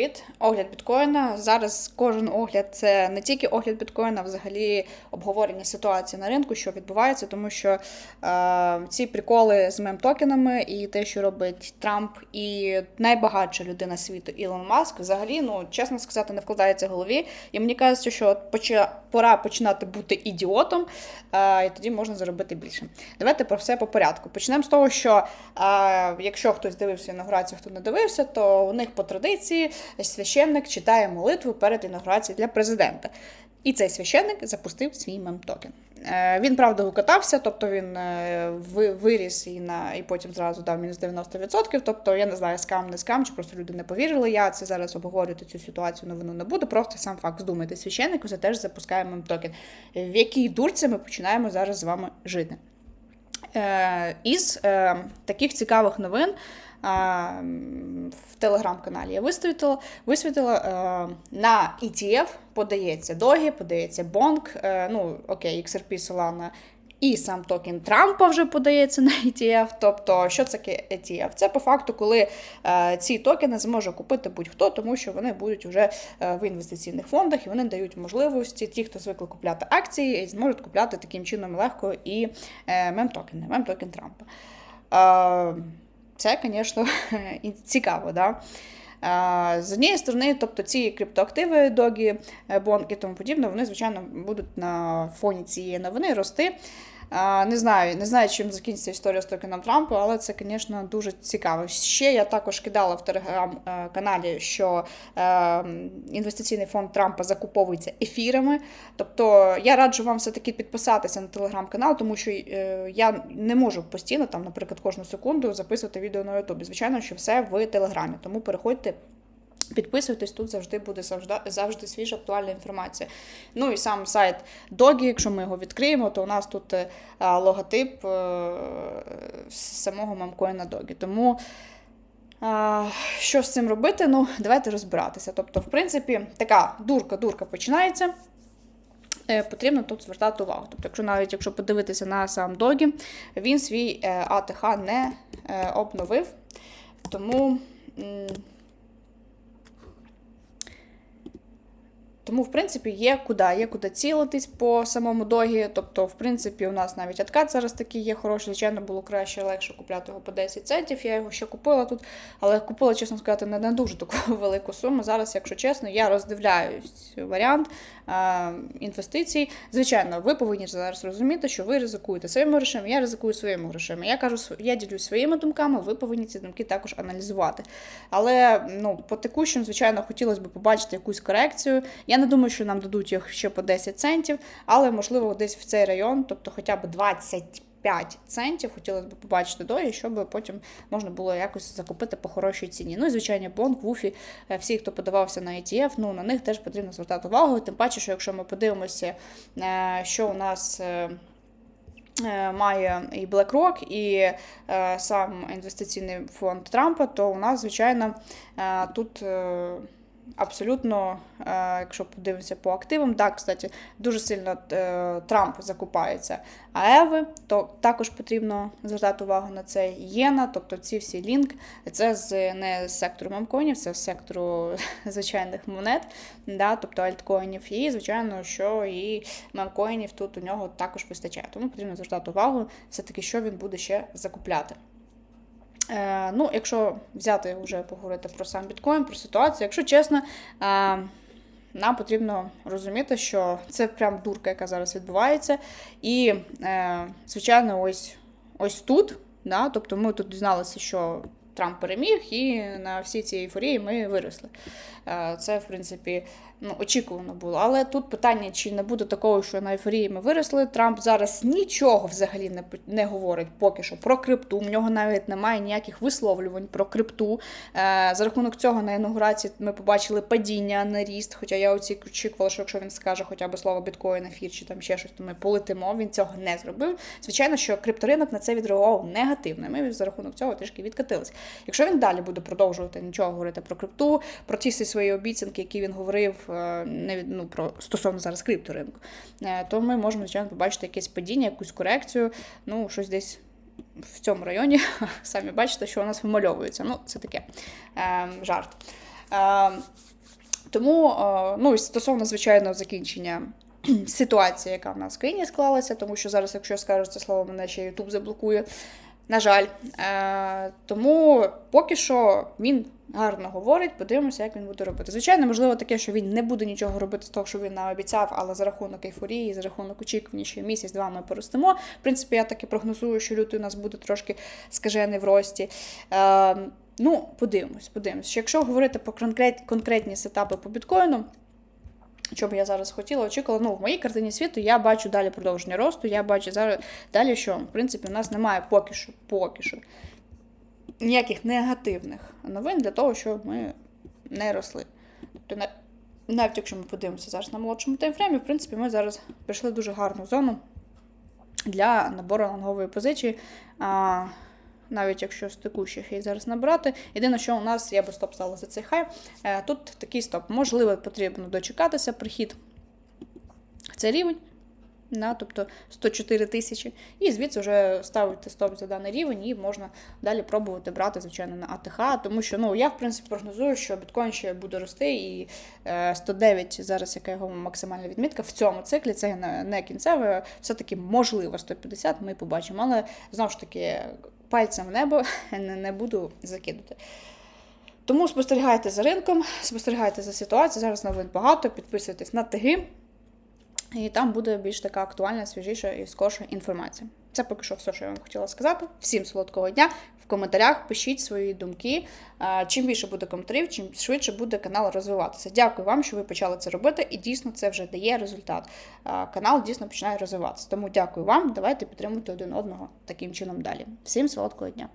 Привіт, огляд біткоїна. Зараз кожен огляд це не тільки огляд біткоїна, а взагалі обговорення ситуації на ринку, що відбувається, тому що е, ці приколи з мем-токенами і те, що робить Трамп і найбагатша людина світу Ілон Маск, взагалі, ну чесно сказати, не вкладається в голові. І мені кажеться, що поча, пора починати бути ідіотом, е, і тоді можна заробити більше. Давайте про все по порядку. Почнемо з того, що е, якщо хтось дивився інаугурацію, хто не дивився, то у них по традиції священник читає молитву перед інаугурацією для президента. І цей священник запустив свій мем-токен. Е, Він, правда, укатався, тобто він е, ви- виріс і на і потім зразу дав мінус 90%. Тобто, я не знаю, скам, не скам, чи просто люди не повірили. Я це зараз обговорювати цю ситуацію новину не буду. Просто сам факт здумайте, священник це теж запускає мем-токен. В якій дурці ми починаємо зараз з вами жити. Е, із е, таких цікавих новин в телеграм-каналі я висвітила, висвітила е, на ETF подається Догі, подається Бонк, ну окей, XRP Solana і сам токен Трампа вже подається на ETF. Тобто, що це ETF? Це по факту, коли е, ці токени зможе купити будь-хто, тому що вони будуть вже е, в інвестиційних фондах і вони дають можливості ті, хто звикли купляти акції, зможуть купляти таким чином легко і е, мем-токени, мем-токен Трампа. Е, це, звісно, і цікаво, да? Е, З однієї сторони, тобто ці криптоактиви, догі, е, бонки і тому подібне, вони, звичайно, будуть на фоні цієї новини рости. Е, Не знаю, не знаю, чим закінчиться історія з токеном Трампа, але це, звісно, дуже цікаво. Ще я також кидала в телеграм-каналі, що е, інвестиційний фонд Трампа закуповується ефірами. Тобто я раджу вам все-таки підписатися на телеграм-канал, тому що е, я не можу постійно, там, наприклад, кожну секунду записувати відео на Ютубі. Звичайно, що все в телеграмі. Тому переходьте. Підписуйтесь, тут завжди буде завжди, завжди свіжа актуальна інформація. Ну і сам сайт Догі, якщо ми його відкриємо, то у нас тут е, логотип е, самого мамкоїна Догі. Тому що з цим робити? Ну, давайте розбиратися. Тобто, в принципі, така дурка-дурка починається. Е, Потрібно тут звертати увагу. Тобто, якщо навіть якщо подивитися на сам Догі, він свій АТХ не обновив. Тому. Тому, в принципі, є куди, є куди цілитись по самому догі. Тобто, в принципі, у нас навіть откат зараз такий є хороший. Звичайно, було краще легше купляти його по 10 центів. Я його ще купила тут, але купила, чесно сказати, не на дуже таку велику суму. Зараз, якщо чесно, я роздивляюсь варіант інвестицій. Звичайно, ви повинні зараз розуміти, що ви ризикуєте своїми грошима, я ризикую своїми грошима. Я кажу, я ділюсь своїми думками, ви повинні ці думки також аналізувати. Але ну, по текущим, звичайно, хотілося б побачити якусь корекцію. Я не думаю, що нам дадуть їх ще по 10 центів, але можливо десь в цей район, тобто хоча б 25 центів, хотілося б побачити догі, щоб потім можна було якось закупити по хорошій ціні. Ну і звичайно, Бонк, Вуфі, е, всі, хто подавався на ETF, ну на них теж потрібно звертати увагу. Тим паче, що якщо ми подивимося, е, що у нас. е, Має і BlackRock, і сам інвестиційний фонд Трампа, то у нас, звичайно, тут абсолютно, е, якщо подивимося по активам, так, кстати, дуже сильно е, Трамп закупається АЕВи, то також потрібно звертати увагу на це. Єна, тобто ці всі лінк, це з не з сектору мемкоїнів, це з сектору звичайних монет, да, тобто альткоїнів. І, звичайно, що і мемкоїнів тут у нього також вистачає. Тому потрібно звертати увагу, все-таки, що він буде ще закупляти. Е, ну, якщо взяти вже поговорити про сам біткоін, про ситуацію, якщо чесно, е, нам потрібно розуміти, що це прям дурка, яка зараз відбувається. І, е, звичайно, ось ось тут, да, тобто ми тут дізналися, що Трамп переміг, і на всій цій ейфорії ми виросли. Е, Це, в принципі, ну, очікувано було. Але тут питання, чи не буде такого, що на ейфорії ми виросли. Трамп зараз нічого взагалі не, не говорить поки що про крипту. У нього навіть немає ніяких висловлювань про крипту. Е, За рахунок цього на інаугурації ми побачили падіння на ріст. Хоча я очікувала, що якщо він скаже хоча б слово біткоін, ефір чи там ще щось, то ми полетимо. Він цього не зробив. Звичайно, що крипторинок на це відреагував негативно. Ми за рахунок цього трішки відкатилися. Якщо він далі буде продовжувати нічого говорити про крипту, про ті всі свої обіцянки, які він говорив е, не ну, про стосовно зараз крипторинку, е, то ми можемо звичайно побачити якесь падіння, якусь корекцію, ну щось десь. В цьому районі самі бачите, що у нас вимальовується. Ну, це таке е, жарт. Е, Тому, е, ну, стосовно звичайного закінчення ситуації, яка в нас в країні склалася, тому що зараз, якщо я скажу це слово, мене ще YouTube заблокує. На жаль, Е, тому поки що він гарно говорить, подивимося, як він буде робити. Звичайно, можливо, таке, що він не буде нічого робити з того, що він нам обіцяв, але за рахунок ейфорії, за рахунок очікування, що місяць-два ми поростемо. В принципі, я так і прогнозую, що лютий у нас буде трошки скажений в рості. Е, ну, подивимось, подивимось. Якщо говорити про конкрет, конкретні сетапи по біткоїну. Що б я зараз хотіла, очікувала, ну, в моїй картині світу я бачу далі продовження росту, я бачу зараз далі, що, в принципі, у нас немає поки що, поки що ніяких негативних новин для того, щоб ми не росли. Тобто, навіть якщо ми подивимося зараз на молодшому таймфреймі, в принципі, ми зараз прийшли в дуже гарну зону для набору лонгової позиції. Навіть якщо з текущих її зараз набрати. Єдине, що у нас, я би стоп стала за цей хай. Е, Тут такий стоп. Можливо, потрібно дочекатися прихід Це рівень. На, тобто 104 тисячі, і звідси вже ставити стоп за даний рівень, і можна далі пробувати брати, звичайно, на АТХ, тому що ну я в принципі прогнозую, що біткоін ще буде рости, і е, 109 зараз, яка його максимальна відмітка в цьому циклі, це не, кінцеве, все-таки можливо 150, ми побачимо. Але знову ж таки, пальцем в небо не, буду закидати. Тому спостерігайте за ринком, спостерігайте за ситуацією. Зараз новин багато, підписуйтесь на теги. І там буде більш така актуальна, свіжіша і скорша інформація. Це поки що все, що я вам хотіла сказати. Всім солодкого дня. В коментарях пишіть свої думки. Чим більше буде коментарів, чим швидше буде канал розвиватися. Дякую вам, що ви почали це робити, і дійсно це вже дає результат. Канал дійсно починає розвиватися. Тому дякую вам. Давайте підтримуйте один одного таким чином далі. Всім солодкого дня!